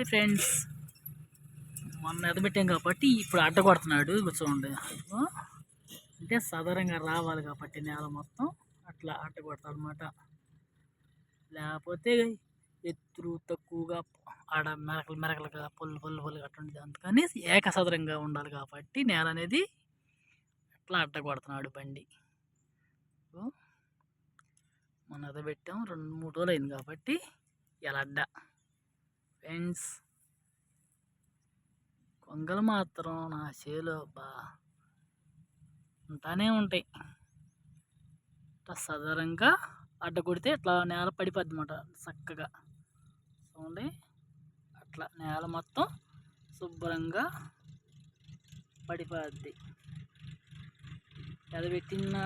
Hi friends. మొన్న ఎదబెట్టాం కాబట్టి ఇప్పుడు అడ్డ కొడుతున్నాడు ఇగో చూడండి అంటే సాధారణంగా రావాలి కాబట్టి నేల మొత్తం అట్లా అడ్డ కొడతాడు అనమాట లేకపోతే ఎత్తురు తక్కువగా ఆడ మెరకలు మెరకలుగా పొల్లు పొల్లు పొల్లు అట్లా ఉంటుంది అందుకని ఏకసదరంగా ఉండాలి కాబట్టి నేల అనేది అట్లా అడ్డ కొడుతున్నాడు బండి. మనం మొన్న ఎదబెట్టాం రెండు మూడు రోజులు అయింది కాబట్టి ఇలా అడ్డ. ఫ్రెండ్స్ కొంగలు మాత్రం నా చేలో బా ఉంటానే ఉంటాయి. ఇట్లా సదరంగా అడ్డ కొడితే ఇట్లా నేల పడిపోద్ది అనమాట చక్కగా. చూడండి అట్లా నేల మొత్తం శుభ్రంగా పడిపోద్ది. ఎదబెట్టిన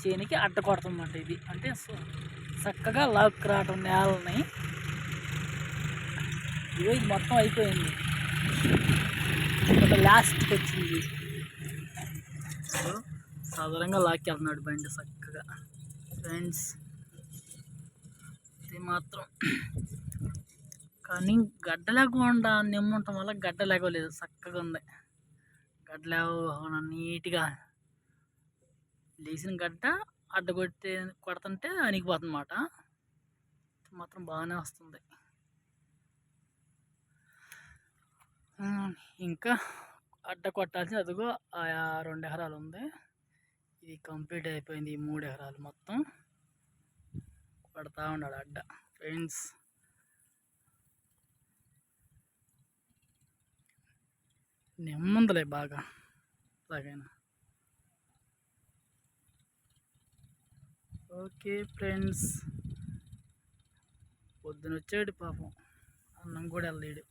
చేనికి అడ్డ కొడతామన్నమాట ఇది. అంటే సు- చక్కగా లాక్ రావటం నేలని ఇగో ఇది మొత్తం అయిపోయింది. ఒక లాస్ట్కి వచ్చింది. ఇగో సాధారణంగా లాక్కెళ్తున్నాడు బండి చక్కగా. ఫ్రెండ్స్ ఇది మాత్రం. కానీ గడ్డ లేకుండా నిమ్మంటం వల్ల గడ్డ లేకలేదు చక్కగా ఉంది. గడ్డ లేకుండా నీట్గా లేచిన గడ్డ అడ్డ కొట్టే కొడుతుంటే అణిగిపోతుంది అన్నమాట మాత్రం బాగానే వస్తుంది ఆ, ఇంకా అడ్డ కొట్టాల్సింది అదిగో ఆ రెండు ఎకరాలు ఉంది. ఇది కంప్లీట్ అయిపోయింది ఈ మూడు ఎకరాలు మొత్తం. కొడతా ఉన్నాడు అడ్డ. ఫ్రెండ్స్. నెమ్మందులే బాగా. అలాగైనా ఓకే ఫ్రెండ్స్. పొద్దున వచ్చాడు పాపం. అన్నం కూడా వెళ్ళలేడు.